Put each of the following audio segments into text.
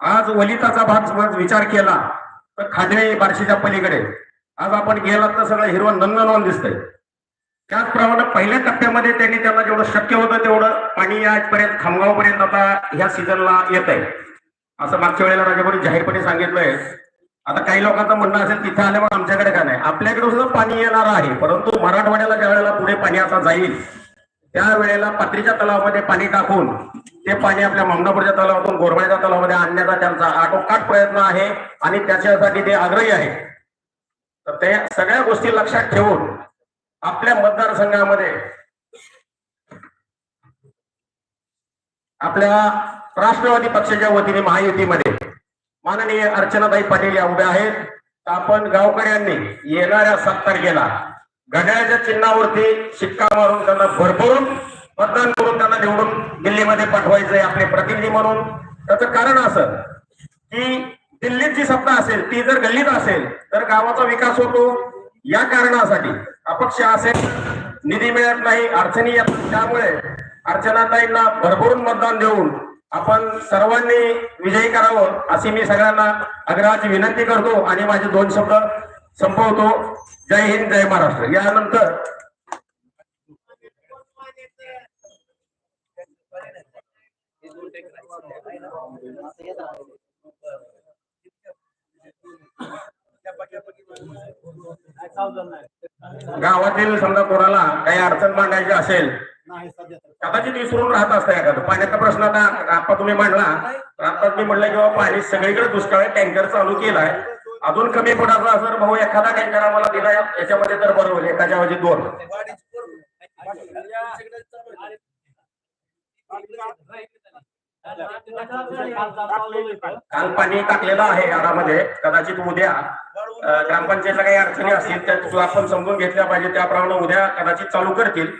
आज वलिताचा भाग विचार केला तर खाडे बार्शीच्या पलीकडे. आज आपण गेलात तर सगळं हिरवं नंदनवन दिसतंय. त्याचप्रमाणे पहिल्या टप्प्यामध्ये त्यांनी त्यांना जेवढं शक्य होतं तेवढं पाणी आजपर्यंत खामगावपर्यंत आता ह्या सीझनला येत आहे असं मागच्या वेळेला राजाभाऊ जाहीरपणे सांगितलंय. आता काही लोकांचं म्हणणं असेल तिथे आल्यामुळे आमच्याकडे का नाही? आपल्याकडे सुद्धा पाणी येणार आहे परंतु मराठवाड्याला ज्या वेळेला पुढे पाणी आता जाईल त्यावेळेला पात्रीच्या तलावामध्ये पाणी टाकून ते पाणी आपल्या मामनापूरच्या तलावातून गोरबाईच्या तलावामध्ये आणण्याचा त्यांचा आटोकाट प्रयत्न आहे आणि त्याच्यासाठी ते आग्रही आहे. तर ते सगळ्या गोष्टी लक्षात ठेवून आपल्या मतदारसंघामध्ये आपल्या राष्ट्रवादी पक्षाच्या वतीने महायुतीमध्ये माननीय अर्चनाताई पाटील या उभ्या आहेत. तर आपण गावकऱ्यांनी येणाऱ्या सात तारखेला घड्याळ्याच्या चिन्हावरती शिक्का मारून त्यांना भरभरून मतदान करून त्यांना निवडून दिल्लीमध्ये पाठवायचंय आपले प्रतिनिधी म्हणून. त्याचं कारण असं की दिल्लीत जी सत्ता असेल ती जर गल्लीत असेल तर गावाचा विकास होतो. या कारणासाठी अपक्ष असेल निधी मिळत नाही अडचणी येतात त्यामुळे अर्चनाताईंना भरभरून मतदान देऊन आपण सर्वांनी विजयी करावं अशी मी सगळ्यांना आग्रहाची विनंती करतो. आणि माझे दोन शब्द संपवतो. जय हिंद जय महाराष्ट्र. यानंतर गावातील समजा कोणाला काही अडचण मांडायची असेल कदाचित विसरून राहत असतं एखादं. पाण्याचा प्रश्न आता आता तुम्ही मांडला. तर आता मी म्हणलं किंवा पाणी सगळीकडे दुष्काळ आहे टँकर चालू केलाय. अजून कमी पडायचा सर भाऊ एखादा टँकर आम्हाला दिला याच्यामध्ये तर बरं होईल एकाच्या दोन. काल पाणी टाकलेलं आहे यारामध्ये कदाचित उद्या अं, ग्रामपंचायतला काही अडचणी असतील त्या आपण समजून घेतल्या पाहिजे त्याप्रमाणे उद्या कदाचित चालू करतील.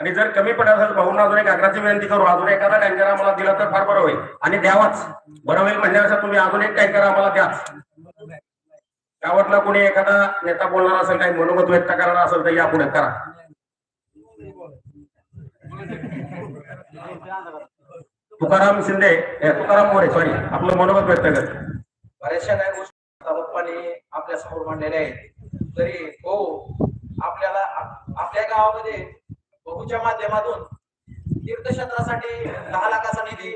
आणि जर कमी पडत असेल भाऊंना अजून एक आग्रहाची विनंती करू अजून एखादा टँकर आम्हाला दिला तर फार बरं होईल. आणि द्यावाच. बरं होईल म्हणण्यापेक्षा तुम्ही अजून एक टँकर आम्हाला द्या गावातला कोणी एखादा नेता बोलणार असेल काही मनोगत व्यक्त करणार असेल तर या पुढे करा. तुकाराम शिंदे तुकाराम मोरे सॉरी आपलं मनोगत व्यक्त कर. बऱ्याचशा काही गोष्टी बाप्पाने आपल्यासमोर मांडलेल्या आहेत. तरी हो आपल्याला आपल्या गावामध्ये बहुच्या माध्यमातून तीर्थक्षेत्रासाठी दहा लाखाचा निधी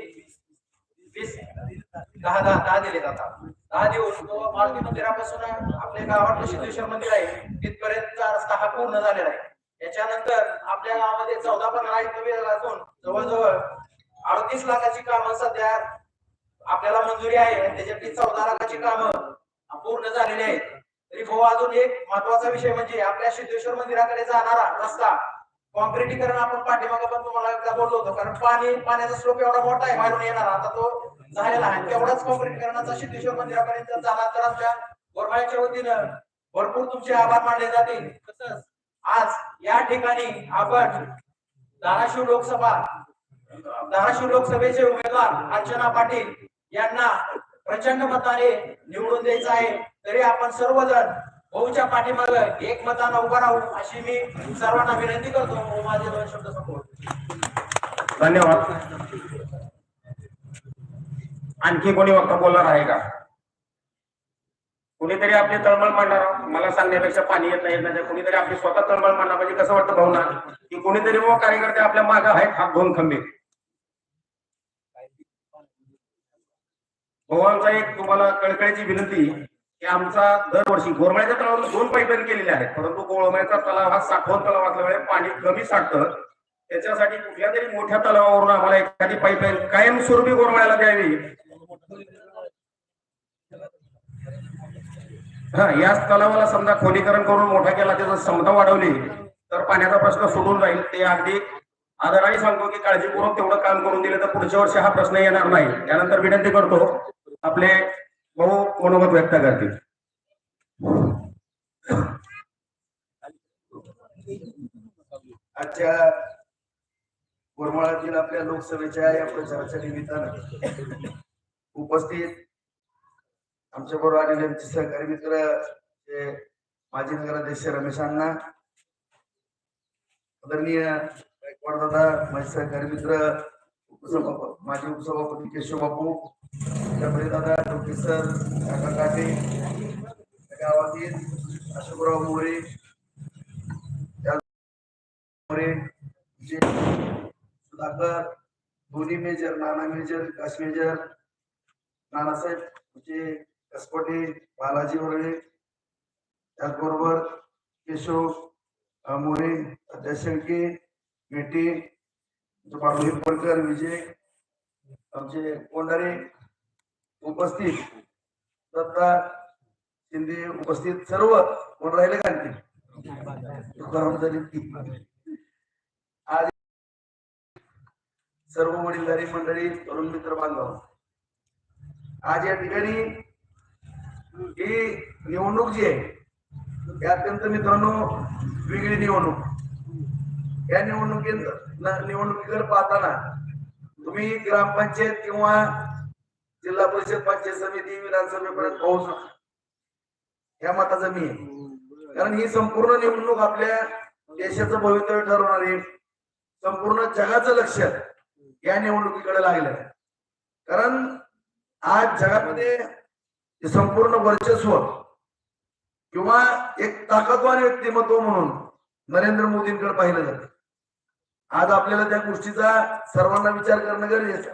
वीस दहा दहा दहा दिले जातात. दहा दिवस तो मारुती मंदिरापासून आपल्या गावातलं सिद्धेश्वर मंदिर आहे तिथपर्यंतचा रस्ता हा पूर्ण झालेला आहे. याच्यानंतर आपल्या गावामध्ये चौदा पंधरा एकर असून जवळजवळ अडतीस लाखाची कामं सध्या आपल्याला मंजुरी आहे आणि त्याच्यातली चौदा लाखाची कामं पूर्ण झालेली आहेत. तरी भाऊ अजून एक महत्त्वाचा विषय म्हणजे आपल्या सिद्धेश्वर मंदिराकडे जाणारा रस्ता कॉन्क्रिटीकरण आपण पाठीमागं पण तुम्हाला एकदा बोललो होतो कारण पाणी पाण्याचा स्लोप एवढा मोठा आहे बाहेरून येणार आता तो झालेला आहे. तेवढाच कॉन्क्रिटीकरणाचा सिद्धेश्वर मंदिरापर्यंत झाला तर आमच्या गोरमाळ्याच्या वतीनं भरपूर तुमचे आभार मानले जातील. तसंच आज या ठिकाणी आपण धाराशिव लोकसभा धाराशिव लोकसभेचे उमेदवार अर्चना पाटील यांना प्रचंड मताने निवडून द्यायचं आहे. तरी आपण सर्वजण भाऊच्या पाठीमाग एक मतानं उभा राहू अशी मी सर्वांना विनंती करतो. माझे दोन शब्द समोर धन्यवाद. आणखी कोणी वक्ता बोलणार आहे का? कुणीतरी आपली तळमळ मांडणार? मला सांगण्यापेक्षा पाणी येत नाही म्हणजे येत कुणीतरी आपली स्वतः तळमळ मांडणार म्हणजे कसं वाटतं भावना की कुणीतरी व कार्यकर्ते आपल्या माग आहेत हात दोन खंबे भावांचा एक तुम्हाला कळकळीची विनंती की आमचा दरवर्षी घोरमाळ्याच्या तलावाला दोन पाईपलाईन केलेल्या आहेत. परंतु गोरमाळ्याचा तलाव हा साठवण तलाव असल्यामुळे पाणी कमी साठतं. त्याच्यासाठी कुठल्या तरी मोठ्या तलावावरून आम्हाला एखादी पाईपलाईन कायमस्वरूपी गोरमाळ्याला द्यावी. हा याच तलावाला समजा खोलीकरण करून मोठा केला त्याचा क्षमता वाढवली तर पाण्याचा प्रश्न सुटून जाईल. ते अगदी आदराने सांगतो की काळजीपूर्वक तेवढं काम करून दिलं तर पुढच्या वर्षी हा प्रश्न येणार नाही. त्यानंतर विनंती करतो आपले भाऊ मनोगत व्यक्त करतील आजच्या कोरमाळातील आपल्या लोकसभेच्या या प्रचाराच्या निमित्तानं उपस्थित आमच्या बरोबर आलेले आमचे सहकारी मित्र माजी नगराध्यक्ष रमेश अण्णा आदरणीय गायकवाड दादा माझे सहकारी मित्र उपसभापती माजी उपसभापती केशव बापू त्यामध्ये दादा डोके सर काका काटे गावातील अशोकराव मोरे मोरे सुधाकर दोन्ही major Nana major Vikas major Nanasaheb म्हणजे कसपटे बालाजी वर्ळे त्याचबरोबर केशव मोरे दशंके मेटे बाबू हिरपडकर विजय आमचे कोंडारे उपस्थित. दत्ता शिंदे उपस्थित सर्व कोण राहिले का आणखी? तुकाराम आज सर्व वडीलधारी मंडळी तरुण मित्र बांधव आज या ठिकाणी ही निवडणूक जी आहे ही अत्यंत मित्रांनो वेगळी निवडणूक. या निवडणुकी निवडणुकीकडे पाहताना तुम्ही ग्रामपंचायत किंवा जिल्हा परिषद पंचायत समिती विधानसभेपर्यंत पाहू नका या मताचं मी आहे. कारण ही संपूर्ण निवडणूक आपल्या देशाचं भवितव्य ठरवणारी संपूर्ण जगाचं लक्ष या निवडणुकीकडे लागलं कारण आज जगामध्ये संपूर्ण वर्चस्व किंवा एक ताकदवान व्यक्तिमत्व म्हणून नरेंद्र मोदींकडे पाहिलं जातं. आज आपल्याला त्या गोष्टीचा सर्वांना विचार करणं गरजेचं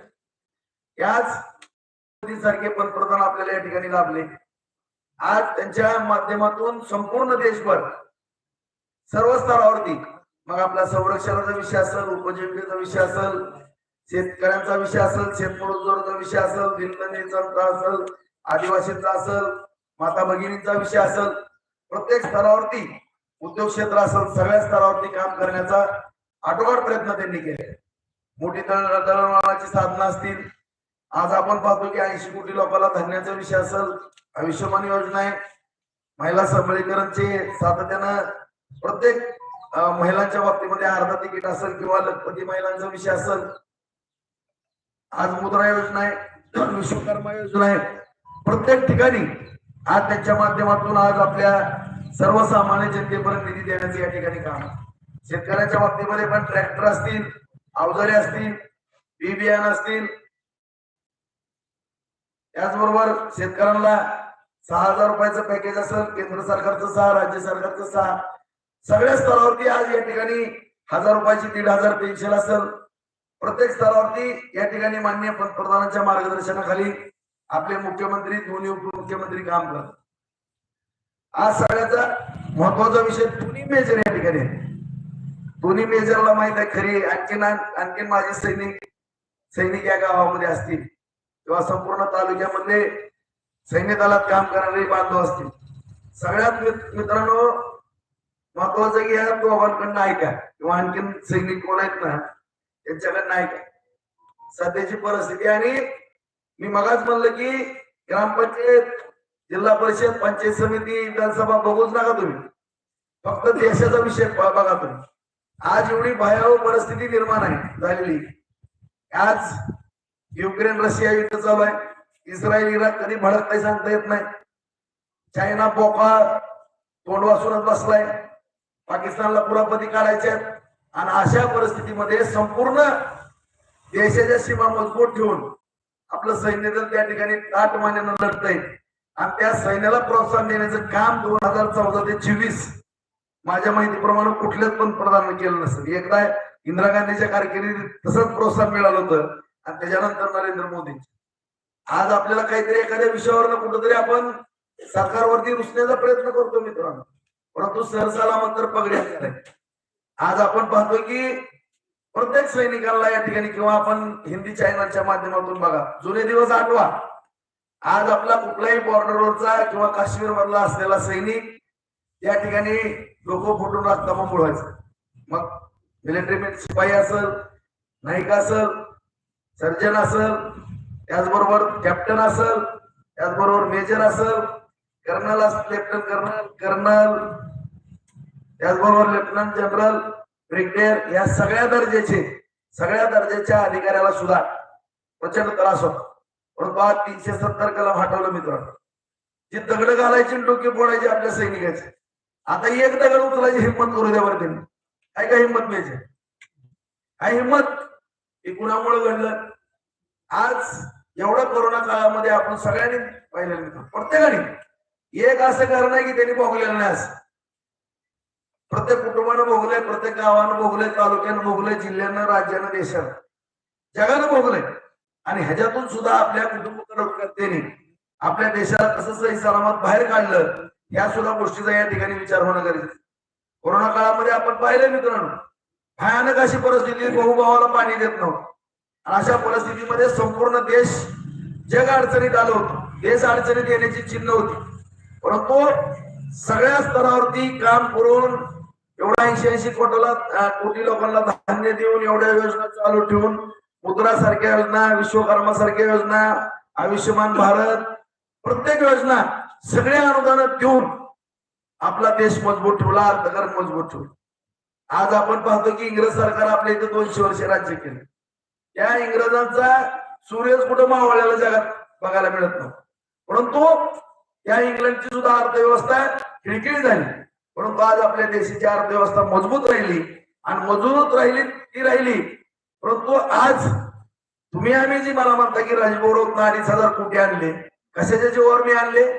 याच सारखे पंतप्रधान आपल्याला या ठिकाणी लाभले. आज त्यांच्या माध्यमातून संपूर्ण देशभर सर्व स्तरावरती मग आपला संरक्षणाचा विषय असेल उपजीविकेचा विषय असेल शेतकऱ्यांचा विषय असेल शेतमजुरांचा विषय असेल दिनदनीचा असेल आदिवासींचा असेल माता भगिनींचा विषय असेल प्रत्येक स्तरावरती उद्योग क्षेत्र असेल सगळ्या स्तरावरती काम करण्याचा आटोकाट प्रयत्न त्यांनी केले. मोठी दळणवळणाची साधनं असतील आज आपण पाहतो की ऐंशी कोटी लोकांना धान्याचा विषय असेल. आयुष्यमान योजना आहे. महिला सबलीकरणचे सातत्यानं प्रत्येक महिलांच्या बाबतीमध्ये अर्धा तिकीट असेल किंवा लखपती महिलांचा विषय असेल. आज मुद्रा योजना आहे. विश्वकर्मा योजना आहे. प्रत्येक ठिकाणी आज त्यांच्या माध्यमातून आज आपल्या सर्वसामान्य जनतेपर्यंत निधी देण्याचे या ठिकाणी काम शेतकऱ्यांच्या बाबतीमध्ये पण ट्रॅक्टर असतील अवजारे असतील बी बियाणं असतील त्याचबरोबर शेतकऱ्यांना सहा हजार रुपयाचं पॅकेज असेल केंद्र सरकारचं सहा राज्य सरकारचं सहा. सगळ्या स्तरावरती आज या ठिकाणी हजार रुपयाची दीड हजार पेन्शन असेल. प्रत्येक स्तरावरती या ठिकाणी मान्य पंतप्रधानांच्या मार्गदर्शनाखाली आपले मुख्यमंत्री दोन्ही उपमुख्यमंत्री काम करतात. आज सगळ्याचा महत्त्वाचा विषय दोन्ही मेजर या ठिकाणी दोन्ही मेजरला माहीत आहे खरी आणखीन आणखीन माझे सैनिक सैनिक या गावामध्ये असतील. किंवा संपूर्ण तालुक्यामध्ये सैन्य दलात काम करणारे बांधव असतील. सगळ्यात मित्रांनो महत्वाचं की या दोघांकडनं ऐका. किंवा आणखीन सैनिक कोण आहेत ना त्यांच्याकडनं ऐका. सध्याची परिस्थिती आणि मी मगाच म्हणलं की ग्रामपंचायत जिल्हा परिषद पंचायत समिती विधानसभा बघूच नका तुम्ही. फक्त देशाचा विषय बघा तुम्ही. आज एवढी भयावह परिस्थिती निर्माण आहे झालेली. आज युक्रेन रशिया युद्ध चालू आहे. इस्रायल इराक कधी भडकताय सांगता येत नाही. चायना बोकाळ तोंड वासूनच बसलाय. पाकिस्तानला पुरापती काढायचे आहेत. आणि अशा परिस्थितीमध्ये संपूर्ण देशाच्या सीमा मजबूत ठेवून आपलं सैन्य दल त्या ठिकाणी ताट मान्यानं लढतंय. आणि त्या सैन्याला प्रोत्साहन देण्याचं काम दोन हजार चौदा ते चोवीस माझ्या माहितीप्रमाणे कुठल्याच पंतप्रधानाने केलं नसेल एकदा इंदिरा गांधीच्या कारकिर्दीत तसंच प्रोत्साहन मिळालं होतं. आणि त्याच्यानंतर नरेंद्र मोदी आज आपल्याला काहीतरी एखाद्या विषयावर कुठंतरी आपण सरकारवरती रुसण्याचा प्रयत्न करतो मित्रांनो. परंतु सहसाला मात्र पगडी हातात आहे. आज आपण पाहतोय की प्रत्येक सैनिकांना या ठिकाणी किंवा आपण हिंदी चॅनलच्या माध्यमातून बघा जुने दिवस आठवा. आज आपला कुठलाही बॉर्डरवरचा किंवा काश्मीर मधला असलेला सैनिक या ठिकाणी डोकं फुटून रक्तामा बुडवायचं मग मिलिटरी शिपाई असल नायिका असल सर्जन असेल त्याचबरोबर कॅप्टन असेल त्याचबरोबर मेजर असेल कर्नल असेल लेफ्टनंट कर्नल कर्नल त्याचबरोबर लेफ्टनंट जनरल ब्रिगेडियर या सगळ्या दर्जाचे सगळ्या दर्जाच्या अधिकाऱ्याला सुद्धा प्रचंड त्रास होता. परंतु आज तीनशे सत्तर कलम हटवलं मित्रांनो. जी दगड घालायची डोके फोडायची आपल्या सैनिकाचे. आता एक दगड उचलायची हिंमत करू द्या बरं त्यांनी. काय काय हिंमत मिळायची? काय हिंमत? हे कुणामुळे घडलं? आज एवढं कोरोना काळामध्ये आपण सगळ्यांनी पाहिलं मित्र प्रत्येकाने. एक असं कारण नाही की त्यांनी भोगलेलं नाही असं. प्रत्येक कुटुंबानं भोगलंय प्रत्येक गावानं भोगलंय तालुक्यानं भोगलंय जिल्ह्यानं राज्यानं देशानं. जगानं भोगलंय. आणि ह्याच्यातून सुद्धा आपल्या कुटुंबकर्त्यांनी आपल्या देशाला कसं सही सलामत बाहेर काढलं या सुद्धा गोष्टीचा या ठिकाणी विचार होणं गरजेचं कोरोना काळामध्ये आपण पाहिलं मित्रांनो. भयानक अशी परिस्थिती बहुभावाला पाणी देत नव्हतं. अशा परिस्थितीमध्ये संपूर्ण देश जग अडचणीत आलो होतो. देश अडचणीत येण्याची चिन्ह होती. परंतु सगळ्या स्तरावरती काम करून एवढा ऐंशी ऐंशी कोटाला कोटी लोकांना धान्य देऊन एवढ्या योजना चालू ठेवून मुद्रा सारख्या योजना विश्वकर्मा सारख्या योजना आयुष्यमान भारत प्रत्येक योजना सगळे अनुदान देऊन आपला देश मजबूत ठेवला अर्थकारण मजबूत ठेवला. आज आपण पाहतो की इंग्रज सरकार आपल्या इथे दोनशे वर्ष राज्य केले. त्या इंग्रजांचा सूर्यच कुठं मावळलेला जगात बघायला मिळत नव्हता. परंतु या इंग्लंडची सुद्धा अर्थव्यवस्था खिळखिळी झाली. परंतु आज आपल्या देशाची अर्थव्यवस्था मजबूत राहिली आणि मजबूत राहिली ती राहिली. परंतु आज तुम्ही आम्ही जी मला म्हणता की राजभोवरून अडीच हजार कोटी आणले. कशाच्या जीवावर मी आणले?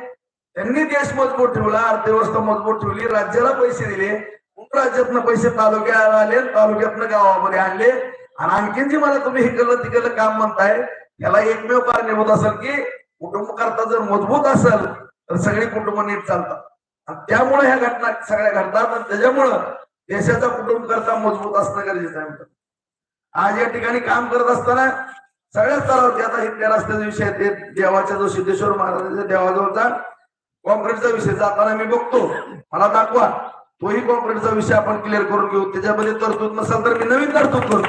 त्यांनी देश मजबूत ठेवला अर्थव्यवस्था मजबूत ठेवली राज्याला पैसे दिले. राज्यातनं पैसे तालुक्यात आले तालुक्यातनं गावामध्ये आणले. आणि आणखीन जी मला तुम्ही हिकडलं तिकडलं काम म्हणताय याला एकमेव कारणीभूत असेल की कुटुंब करता जर मजबूत असेल तर सगळी कुटुंब नीट चालतात. आणि त्यामुळे ह्या घटना सगळ्या घडतात आणि त्याच्यामुळं देशाचा कुटुंब करता मजबूत असणं गरजेचं आहे. आज या ठिकाणी काम करत असताना सगळ्या स्तरावरती आता इथल्या रस्त्याचा विषय ते देवाच्या जो सिद्धेश्वर महाराजांच्या देवाजवळचा कॉन्क्रीटचा विषय जाताना मी बघतो. मला दाखवा. तोही कॉन्क्रीटचा विषय आपण क्लिअर करून घेऊ. त्याच्यामध्ये तरतूद नसेल तर मी नवीन तरतूद करू.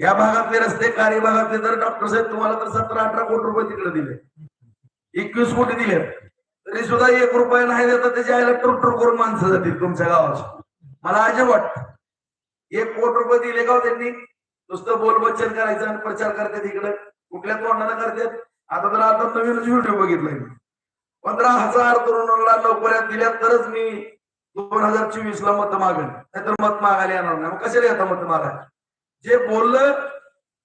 या भागातले रस्ते कार्य भागातले तर डॉक्टर साहेब तुम्हाला तर सतरा अठरा कोटी रुपये तिकडे दिले. एकवीस कोटी दिले. तरी सुद्धा एक रुपया नाही देता त्याच्या आईला टुरटुर करून माणसं जातील तुमच्या गावाची मला अजब वाटत एक कोटी रुपये दिले का हो त्यांनी? नुसतं बोलबच्चन करायचं आणि प्रचार करतात इकडे. कुठल्या तोंडाला करतात? आता तर आता नवीनच व्हिडिओ बघितलाय मी. पंधरा हजार तरुणांना नोकऱ्या दिल्या तरच मी दोन हजार चोवीस ला मत मागेल नाहीतर मत मागायला येणार नाही. मग कशाला येतं मत मागायला जे बोललं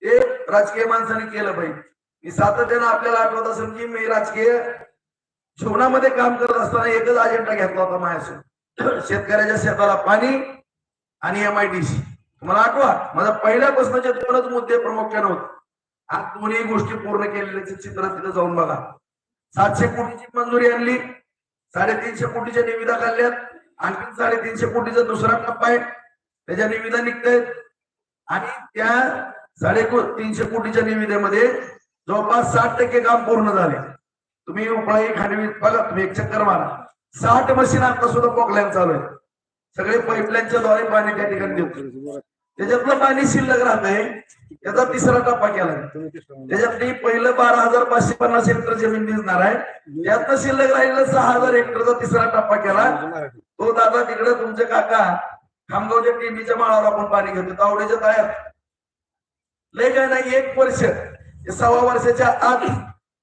ते राजकीय माणसाने केलं पाहिजे मी सातत्यानं आपल्याला आठवत असेल की मी राजकीय जीवनामध्ये काम करत असताना एकच अजेंडा घेतला होता माझ्यासोबत. शेतकऱ्याच्या शेताला पाणी आणि एम आय डी सी तुम्हाला आठवा माझा पहिल्यापासूनचे दोनच मुद्दे प्रामुख्याने होते. आज दोन्ही गोष्टी पूर्ण केलेल्याचे चित्र तिथे जाऊन बघा. सातशे कोटीची मंजुरी आणली साडेतीनशे कोटीच्या निविदा काढल्यात. आणखी साडेतीनशे कोटीचा दुसरा टप्पा आहे. त्याच्या निविदा निघतायत. आणि त्या साडे तीनशे कोटीच्या निविदेमध्ये जवळपास साठ टक्के काम पूर्ण झाले. तुम्ही उपळाई खांडवी बघा तुम्ही एक चक्कर मारा. साठ मशीन आता सुद्धा पोकलाईन चालू आहे सगळे पाईपलाईनच्या द्वारे पाणी त्या ठिकाणी देतो त्याच्यातलं पाणी शिल्लक राहत आहे. त्याचा तिसरा टप्पा केला त्याच्यातली पहिलं बारा हजार पाचशे पन्नास हेक्टर जमीन दिसणार आहे. त्यातनं शिल्लक राहिलेलं सहा हजार हेक्टरचा तिसरा टप्पा केला. तो दादा तिकडे तुमचे काका खामगावच्या टीव्हीच्या माळावर आपण पाणी घेतो. तावडीच्या तयार लय काय नाही एक वर्ष सव्वा वर्षाच्या आत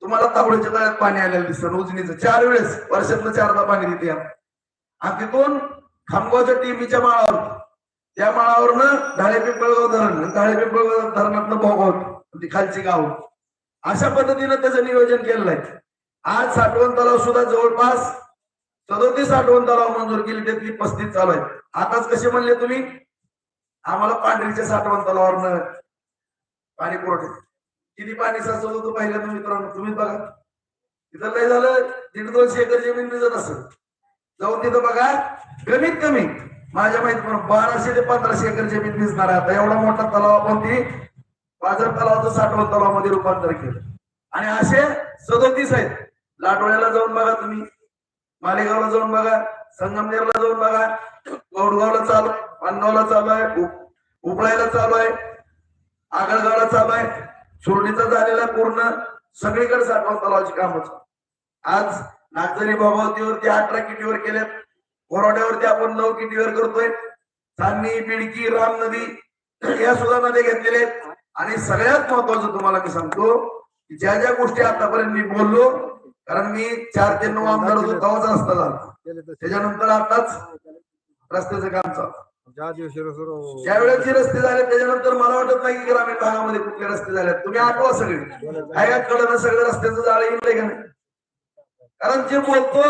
तुम्हाला तावडीच्या तळ्यात पाणी आलेलं दिसतं उजनीचं. चार वेळेस वर्षातलं चारदा पाणी देते आणि तिथून खामगावच्या टीव्हीच्या माळावर. त्या माळावरनं ढाळे पिंपळगाव धरण आणि ढाळे पिंपळगाव धरणातनं भोगावत ती खालची गाव. अशा पद्धतीनं त्याचं नियोजन केलेलं आहे. आज साठवण तलाव सुद्धा जवळपास सदोतीस साठवण तलाव मंजूर केली त्यातली पस्तीस चालू आहे आताच कसे म्हणले तुम्ही? आम्हाला पांढरीच्या साठवण तलावावरनं पाणी पुरवठे. किती पाणी साचत होतं पहिल्यांदा मित्रांनो? तुम्ही बघा. तिथं काय झालं दीड दोनशे एकर जमीन भिजत असेल. जाऊन तिथं बघा. कमीत कमी माझ्या माहिती पण बाराशे ते पंधराशे एकर जमीन भिजणार आहे. आता एवढा मोठा तलाव आपण ती बाजार तलावाचं साठवण तलावामध्ये रूपांतर केलं. आणि असे सदोतीस आहेत. लाटोळ्याला जाऊन बघा तुम्ही. मालेगावला जाऊन बघा संगमनेरला जाऊन बघा. गौडगावला चालू आहे पानगावला चालू आहे उपळायला चालू आहे आगळगावला चालू आहे. सुरणीचा झालेला पूर्ण सगळीकडे साठवण तलावाची कामच आज नागझरी भगवतीवरती अठरा किटीवर केल्यात कोरोड्यावरती आपण नऊ किटीवर करतोय. चांदणी बिडकी राम नदी या सुद्धा नद्या घेतलेल्या आहेत. आणि सगळ्यात महत्वाचं तुम्हाला मी सांगतो ज्या ज्या गोष्टी आतापर्यंत मी बोललो कारण मी चार ते नऊ आमदार होतो तेव्हाच रस्ता झाला. त्याच्यानंतर आताच रस्त्याचं काम चालू. ज्या दिवशी वेळेचे रस्ते झाले त्याच्यानंतर मला वाटत नाही की ग्रामीण भागामध्ये कुठले रस्ते झाले तुम्ही आठवा सगळे. काय कडनं सगळं रस्त्याचं जाळं येईल का नाही? कारण जे बोलतो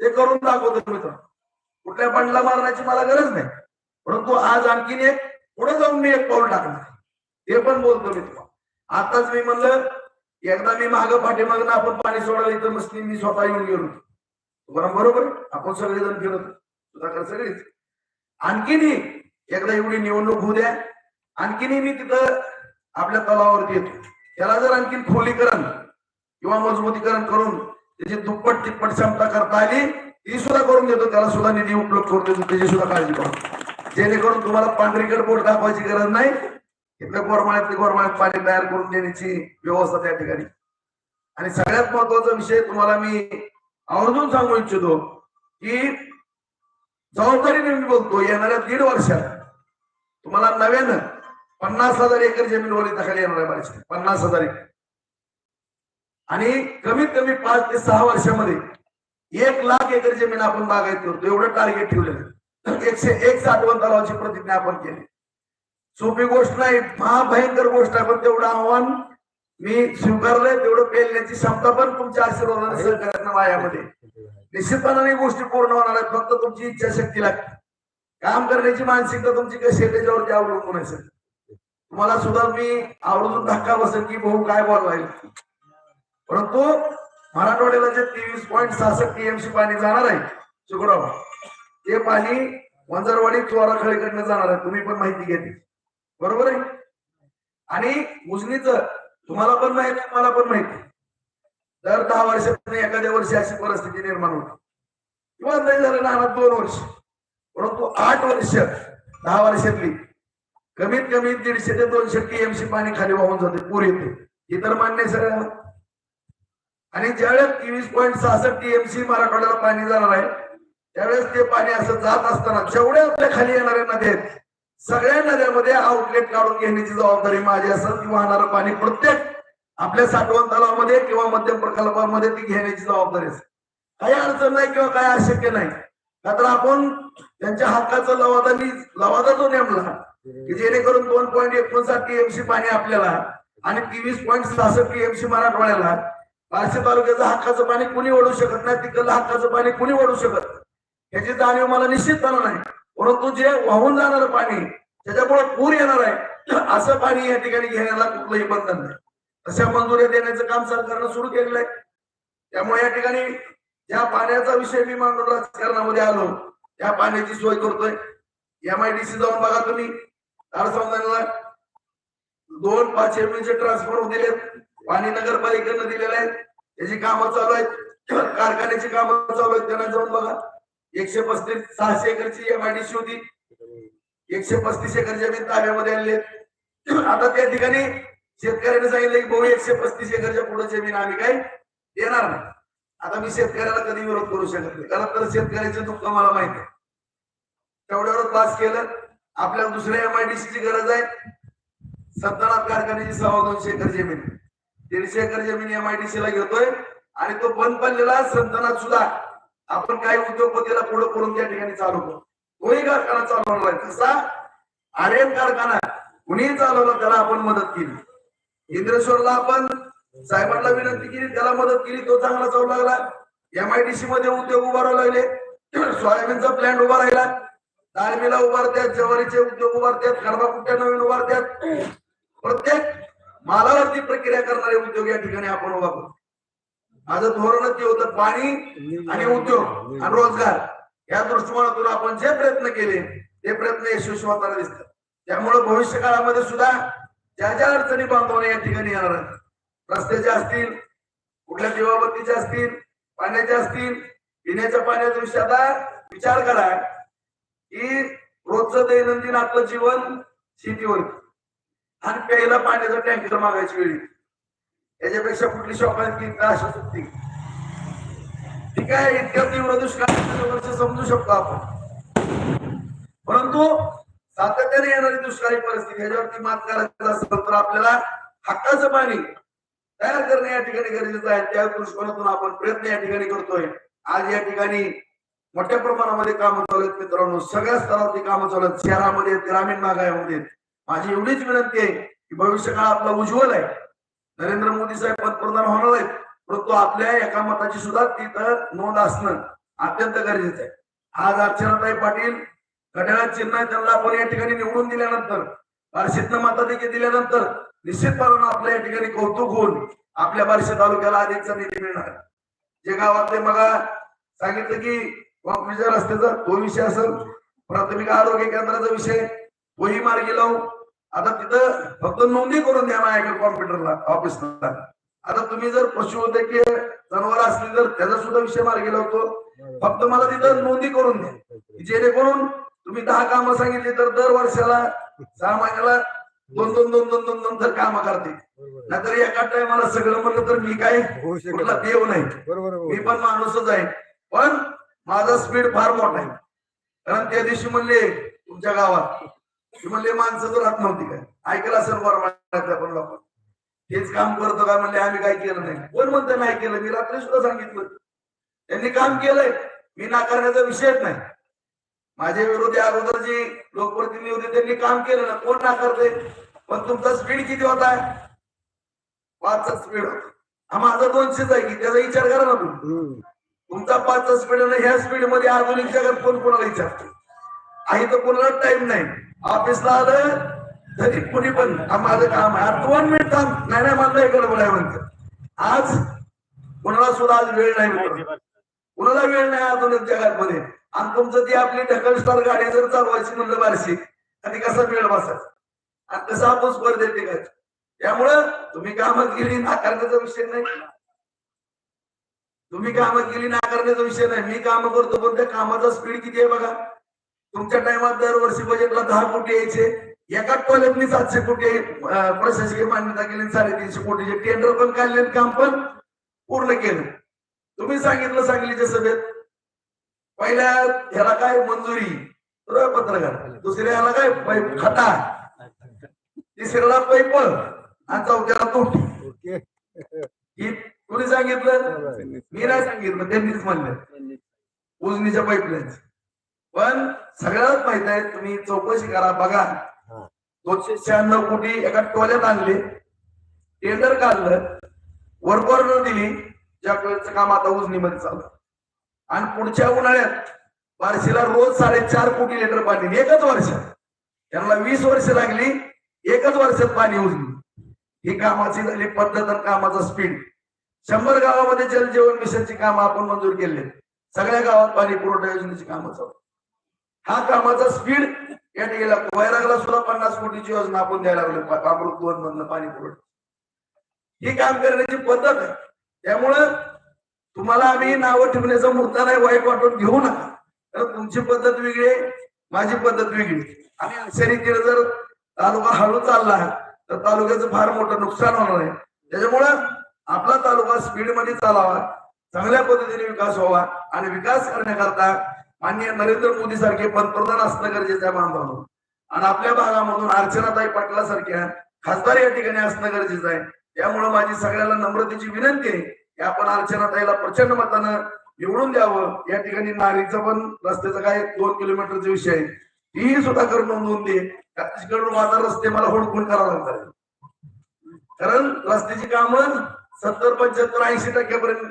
ते करून दाखवतो मित्र कुठल्या बंडला मारण्याची मला गरज नाही. परंतु आज आणखीन एक पुढे जाऊन मी एक पाऊल टाकणार. ते पण बोलतो मी तुम्हाला आताच मी म्हणलं एकदा मी माग पाठीमागनं आपण पाणी सोडायला इथं नसली मी स्वतः येऊन गेलो होतो. बरं बरोबर आपण सगळेजण फिरत होतो. सुधाकर सगळेच आणखीनही एकदा एवढी निवडणूक होऊ द्या. आणखीनही मी तिथं आपल्या तलावावरती येतो. त्याला जर आणखीन खोलीकरण किंवा मजबूतीकरण करून त्याची दुप्पट तिप्पट क्षमता करता आली ती सुद्धा करून देतो. त्याला सुद्धा निधी उपलब्ध करून देतो. त्याची सुद्धा काळजी करू जेणेकरून तुम्हाला पांढरीकड बोट दाखवायची गरज नाही. इथल्या गोरमाळ्यातली गोरमाळ्यात पाणी तयार करून देण्याची व्यवस्था त्या ठिकाणी. आणि सगळ्यात महत्त्वाचा विषय तुम्हाला मी आवर्जून सांगू इच्छितो की जबाबदारीने मी बोलतो येणाऱ्या दीड वर्षात तुम्हाला नव्यानं पन्नास हजार एकर जमीन वरिताखाली येणार आहे माझ्या पन्नास हजार एकर. आणि कमीत कमी पाच ते सहा वर्षामध्ये एक लाख एकर जमीन आपण बागायत करतो एवढं टार्गेट ठेवलेलं एकशे एक साठवण तलावाची प्रतिज्ञा आपण केली. सोपी गोष्ट नाही महाभयंकर गोष्ट आहे पण तेवढं आव्हान मी स्वीकारलंय तेवढं पेलण्याची क्षमता पण तुमच्या आशीर्वादाने सहकार्यानं वायामध्ये निश्चितपणाने गोष्टी पूर्ण होणार आहेत फक्त तुमची इच्छाशक्ती लागते. काम करण्याची मानसिकता तुमची कशी आहे त्याच्यावरती अवलंबून आहे सर. तुम्हाला सुद्धा मी आवर्जून धक्का बसेल की भाऊ काय बोलवायला. परंतु मराठवाड्याला जे तेवीस पॉईंट सहासष्ट टीएमसी पाणी जाणार आहे शुक्रवार ते पाणी वंजरवाडी चोराखळीकडनं जाणार आहे तुम्ही पण माहिती घेतली बरोबर आहे? आणि उजनीच तुम्हाला पण माहिती मला पण माहिती. दर दहा वर्षात एखाद्या वर्षी अशी परिस्थिती निर्माण होते. किंवा नाही झालं ना दोन वर्ष. परंतु आठ वर्ष दहा वर्षातली कमीत कमी दीडशे ते दोनशे टीएमसी पाणी खाली वाहून जाते पूर येते. हे तर मान्य सर सगळ्यांना. आणि ज्यावेळेस तेवीस पॉईंट सहासष्ट टीएमसी मराठवाड्याला पाणी जाणार आहे त्यावेळेस ते पाणी असं जात असताना जेवढ्या आपल्या खाली येणाऱ्या नद्या आहेत सगळ्या नद्यामध्ये आउटलेट काढून घेण्याची जबाबदारी माझी असेल ती वाहणारं पाणी प्रत्येक आपल्या साठवण तलावामध्ये किंवा मध्यम प्रकल्पामध्ये ती घेण्याची जबाबदारी असेल. काही अडचण नाही किंवा काही अशक्य नाही. का तर आपण त्यांच्या हक्काचा लवादानी लवादा जो नेमला की जेणेकरून दोन पॉईंट एकोणसाठ टीएमसी पाणी आपल्याला आणि तेवीस पॉईंट सहासष्ट टीएमसी मराठवाड्याला बार्शी तालुक्याचं हक्काचं पाणी कुणी ओढू शकत नाही तिकडलं हक्काचं पाणी कुणी ओढू शकत नाही. याची जाणीव मला निश्चितपणा नाही. परंतु जे वाहून जाणार पाणी त्याच्यामुळे पूर येणार आहे असं पाणी या ठिकाणी घेण्याला कुठलंही बंधन नाही. तशा मंजुऱ्या देण्याचं काम सरकारनं सुरू केलेलं आहे. त्यामुळे या ठिकाणी ज्या पाण्याचा विषय मी मांडून राजकारणामध्ये आलो त्या पाण्याची सोय करतोय. एमआयडीसी जाऊन बघा तुम्ही. दोन पाच एमएलचे ट्रान्सफॉर्म दिलेत. पाणी नगरपालिकेनं दिलेले आहे त्याची कामं चालू आहेत. कारखान्याची कामं चालू आहेत. त्यांना जाऊन बघा. एकशे पस्तीस सहाशे एकरची एमआयडीसी होती. एकशे पस्तीस एकर जमीन ताब्यामध्ये आणले आता त्या ठिकाणी शेतकऱ्याने सांगितलं की भाऊ एकशे पस्तीस एकरच्या पुढे जमीन आम्ही काय देणार नाही. आता मी शेतकऱ्याला कधी विरोध करू शकत नाही. कारण तर शेतकऱ्याचे दुःख मला माहीत आहे. तेवढ्यावर पास केलं. आपल्याला दुसऱ्या एमआयडीसीची गरज आहे सत्तानाथ कारखान्याची सव्वा दोनशे एकर जमीन. दीडशे एकर जमीन एमआयडीसी ला घेतोय. आणि तो बंद पडलेला संतनाथ सुद्धा आपण काही उद्योगपतीला पुढे करून त्या ठिकाणी चालवतो कोणी तोही कारखाना चालवणार आहे तसा आर्यन कारखाना. कुणीही चालवला त्याला आपण मदत केली. इंद्रेश्वरला आपण साहेबांना विनंती केली त्याला मदत केली तो चांगला चालू लागला. एमआयडीसी मध्ये उद्योग उभारावे लागले. सोयाबीनचा प्लॅन्ट उभा राहिला. दाळमीला उभारत्यात ज्वारीचे उद्योग उभारत्यात खडबा कुट्या नवीन उभारत्यात प्रत्येक मालावरती प्रक्रिया करणारे उद्योग या ठिकाणी आपण उभा करतो माझं धोरणच ते होतं पाणी आणि उद्योग आणि रोजगार. या दृष्टिकोनातून आपण जे प्रयत्न केले ते प्रयत्न यशस्वी होताना दिसतात. त्यामुळे भविष्य काळामध्ये सुद्धा ज्या ज्या अडचणी बांधवाने या ठिकाणी येणार आहेत रस्त्याचे असतील कुठल्या दिवाबत्तीचे असतील पाण्याचे असतील पिण्याच्या पाण्याच्या विषयी आता विचार करा की रोजचं दैनंदिन आपलं जीवन शेतीवर. आणि प्यायला पाण्याचा टँकर मागायची वेळी याच्यापेक्षा कुठली शॉकांची अशा सुट्टी ठीक आहे इतक्या तीव्र दुष्काळ वर्ष समजू शकतो आपण. परंतु सातत्याने येणारी दुष्काळी परिस्थिती याच्यावरती मात करायचं असेल तर आपल्याला हक्काचं पाणी तयार करणे या ठिकाणी गरजेचं आहे. त्या दृष्टिकोनातून आपण प्रयत्न या ठिकाणी करतोय. आज या ठिकाणी मोठ्या प्रमाणामध्ये कामं चालू आहेत मित्रांनो. सगळ्या स्तरावरती कामं चालू आहेत. शहरामध्ये ग्रामीण भागामध्ये माझी एवढीच विनंती आहे की भविष्य काळ आपला उज्ज्वल आहे. नरेंद्र मोदी साहेब पंतप्रधान होणार आहेत. परंतु आपल्या एका मताची सुद्धा तिथं नोंद असणं अत्यंत गरजेचं आहे. आज अर्चनाताई पाटील घड्याळात चिन्ह आहे, त्यांना आपण या ठिकाणी निवडून दिल्यानंतर बार्शीतनं मताधिक्य दिल्यानंतर निश्चितपणे आपल्या या ठिकाणी कौतुक होऊन आपल्या बार्शी तालुक्याला अधिकचा निधी मिळणार जे गावातले मला सांगितलं की विजय रस्त्याचा तो विषय असेल प्राथमिक आरोग्य केंद्राचा विषय तोही मार्गी लावू आता तिथं फक्त नोंदणी करून द्या माझ्याकडे कॉम्प्युटरला ऑफिसला आता तुम्ही जर पशुवैद्यकीय जनावर असली तर त्याचा सुद्धा विषय मार्गी लावतो. फक्त मला तिथं नोंदी करून द्या. जेणेकरून तुम्ही दहा कामं सांगितली तर दर वर्षाला सहा महिन्याला दोन दोन दोन दोन दोन दोन तर कामं करते. नाहीतर एका टायमाला सगळं म्हणलं तर मी काय कुठला. देव नाही. मी. पण माणूसच आहे. पण माझा स्पीड फार मोठा आहे. कारण त्या दिवशी म्हणले तुमच्या गावात म्हणले माणसं तर राहत नव्हती काय? ऐकलं असेल बरोबर पण लोक हेच काम करतो का म्हणले आम्ही काय केलं नाही. कोण म्हणतं नाही केलं? मी रात्री सुद्धा सांगितलं. त्यांनी काम केलंय. मी नाकारण्याचा विषयच नाही. माझ्या विरोधी अगोदर जी लोकप्रतिनिधी होते त्यांनी काम केलं ना कोण नाकारते पण तुमचा स्पीड किती होता? पाचचा स्पीड होता. हा माझा दोनशेच आहे की त्याचा विचार करा ना तुम्ही. तुमचा पाचचा स्पीड आणि ह्या स्पीडमध्ये आधुनिक जगात कोण कोणाला विचारतो आहे तर कोणाला टाइम नाही. ऑफिसला आलं तरी कुणी पण माझं काम आहे. आता दोन मिनिट थांब नाही नाही मला इकडे बोलाय म्हणतं. आज कुणाला सुद्धा आज वेळ नाही कुणाला वेळ नाही आधुनिक जगात मध्ये आणि तुमचं ती आपली ढकल स्टार गाडी जर चालवायची म्हणलं बारशी आणि कसा वेळ बसायचा? आणि कसं आपण स्पर्धेत टिकायचं त्यामुळं तुम्ही कामं केली नाकारण्याचा विषय नाही. तुम्ही कामं केली नाकारण्याचा विषय नाही. मी काम करतो पण त्या कामाचा स्पीड किती आहे बघा? तुमच्या टायमात दरवर्षी बजेटला दहा कोटी यायचे. एका टॉयलेटनी सातशे कोटी प्रशासकीय मान्यता केली साडेतीनशे कोटीचे टेंडर पण काढले काम पण पूर्ण केलं. तुम्ही सांगितलं सांगलीच्या सभेत पहिल्या ह्याला काय मंजुरी? पत्रकार दुसऱ्या ह्याला काय पै- खटा तिसऱ्याला पैप आणि चौथ्याला तोटी. ओके. ही कोणी सांगितलं? मी नाही सांगितलं त्यांनीच म्हणलं. उजनीच्या पाईपलाईन पण सगळ्यात माहीत आहे तुम्ही चौकशी करा बघा. दोनशे शहाण्णव कोटी एका टोल्यात आणले. टेंडर काढलं वर्क ऑर्डर दिली ज्या वेळेचं काम आता उजनीमध्ये चाललं आणि पुढच्या उन्हाळ्यात बार्शीला रोज साडेचार कोटी लिटर पाणी. एकच वर्षात त्यांना वीस वर्ष लागली एकच वर्षात पाणी उजली ही कामाची झाली पद्धत आणि कामाचा स्पीड शंभर गावामध्ये जलजीवन मिशनची कामं आपण मंजूर केले. सगळ्या गावात पाणी पुरवठा योजनेची कामं चालू. हा कामाचा स्पीड या ठिकाणी वैरागला सुद्धा पन्नास कोटीची योजना आपण द्यायला लागलो. पा- अमृत दोन मधनं पाणी पुरवठा. ही काम करण्याची पद्धत आहे. त्यामुळं तुम्हाला आम्ही नावं ठेवण्याचा मुद्दा नाही वाईट वाटून घेऊ नका. तर तुमची पद्धत वेगळी आहे माझी पद्धत वेगळी आणि अशा रीतीने जर तालुका हळू चालला तर तालुक्याचं फार मोठं नुकसान होणार आहे. त्याच्यामुळं आपला तालुका स्पीडमध्ये चालावा चांगल्या पद्धतीने विकास व्हावा आणि विकास करण्याकरता माननीय नरेंद्र मोदी सारखे पंतप्रधान असणं गरजेचं आहे बांधवांनो. आणि आपल्या भागामधून अर्चनाताई पाटला सारख्या खासदार या ठिकाणी असणं गरजेचं आहे. त्यामुळे माझी सगळ्याला नम्रतेची विनंती आहे की आपण अर्चनाताईला प्रचंड मतानं निवडून द्यावं. या ठिकाणी नारीचा पण रस्त्याचा काय दोन किलोमीटरचा विषय आहे. तीही सुद्धा करून नोंदवून दे छत्तीसगड माझा रस्ते मला होडखून करावं लागतात कारण रस्त्याची कामं सत्तर पंच्याहत्तर ऐंशी टक्क्यापर्यंत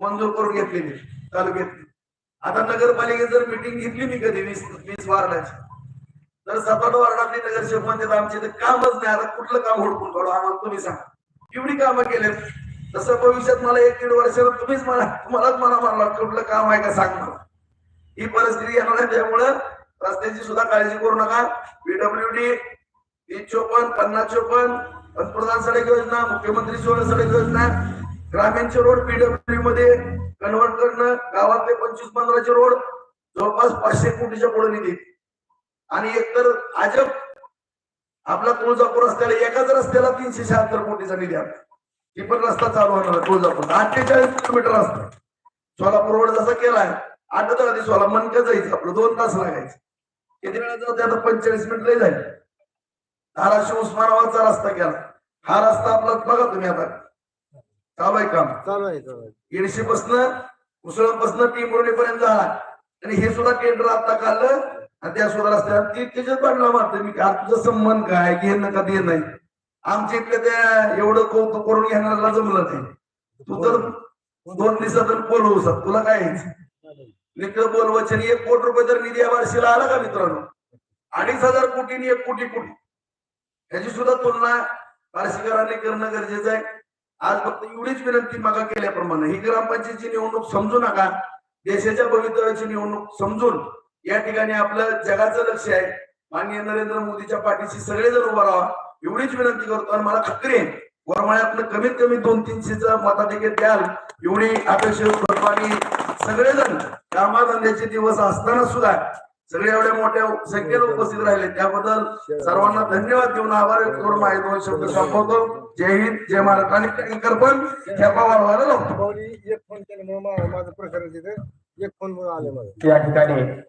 मंजूर करून घेतलेली तालुक्यातली. आता नगरपालिकेत जर मिटिंग घेतली मी कधी वीस वीस वार्डाची तर सतत वार्डातले नगरसेवक म्हणतात आमचे तर कामच नाही आता कुठलं काम हुडकून काढू आम्हाला तुम्ही सांगा. एवढी कामं केलेत. तसं भविष्यात मला एक दीड वर्षाला तुम्हीच म्हणा तुम्हालाच मला मला कुठलं काम आहे का सांग मला. ही परिस्थिती येणार आहे त्यामुळं रस्त्याची सुद्धा काळजी करू नका. पीडब्ल्यू डी तीस चोपन्न पन्नास चोपन्न पंतप्रधान सडक योजना मुख्यमंत्री सोहळ सडक योजना ग्रामीणचे रोड पीडब्ल्यू मध्ये कन्वर्ट करणं गावातले पंचवीस पंधराचे रोड जवळपास पाचशे कोटीच्या पुढे निधी आणि एकतर अजब आपला तुळजापूर रस्त्याला एकाच रस्त्याला तीनशे शहात्तर कोटीचा निधी आहे ती पण रस्ता चालू होणार तुळजापूर अठ्ठेचाळीस किलोमीटर रस्ता सोलापूर रोड जसा केलाय आठ आधी सोला मनक जायचं आपलं दोन तास लागायचं. किती वेळा जाते आता पंचेचाळीस मिनिट लय झाले. धाराशिव उस्मानाबादचा रस्ता केला. हा रस्ता आपला बघा तुम्ही आता. चालू आहे काम. चालू आहे चालू आहे. येडशी पासन मुसळपासन टिंबुर्णी पर्यंत झाला आणि हे सुद्धा टेंडर आता काढलं. आणि त्या सुद्धा रस्त्यावर ती त्याच्यात बांधला मारते मी का तुझं संबंध काय? घे नका दे नाही? आमच्या इथल्या त्या एवढं कौतुक करून घेणाऱ्याला जमलं नाही. तू तर दोन दिवसात बोलवू तुला काय मित्र बोलवचन एक कोटी रुपये तर निधी या वर्षीला आला का मित्रांनो? अडीच हजार कोटीनी एक कोटी कोटी ह्याची सुद्धा तुलना बार्शीकरांनी करणं गरजेचं आहे. आज फक्त एवढीच विनंती मागा केल्याप्रमाणे ही ग्रामपंचायतची निवडणूक समजू नका. देशाच्या भवितव्याची निवडणूक समजून या ठिकाणी आपलं जगाचं लक्ष आहे. माननीय नरेंद्र मोदीच्या पाठीशी सगळेजण उभा राहा एवढीच विनंती करतो आणि मला खात्री आहे वरमाळ्यातनं कमीत कमी दोन तीनशेचा मताधिक्य द्याल एवढी अपेक्षा आणि सगळेजण कामाधंद्याचे दिवस असताना सुद्धा सगळे एवढ्या मोठ्या संख्येने उपस्थित राहिले. त्याबद्दल सर्वांना धन्यवाद देऊन आभार व्यक्त करून माझे दोन शब्द संपवतो. जय हिंद जय महाराष्ट्र. आणि टँकर पण खेपा वाढवायला लावतो एक फोन केल्यामुळे माझं प्रकरण तिथे. एक फोन आले मला. या ठिकाणी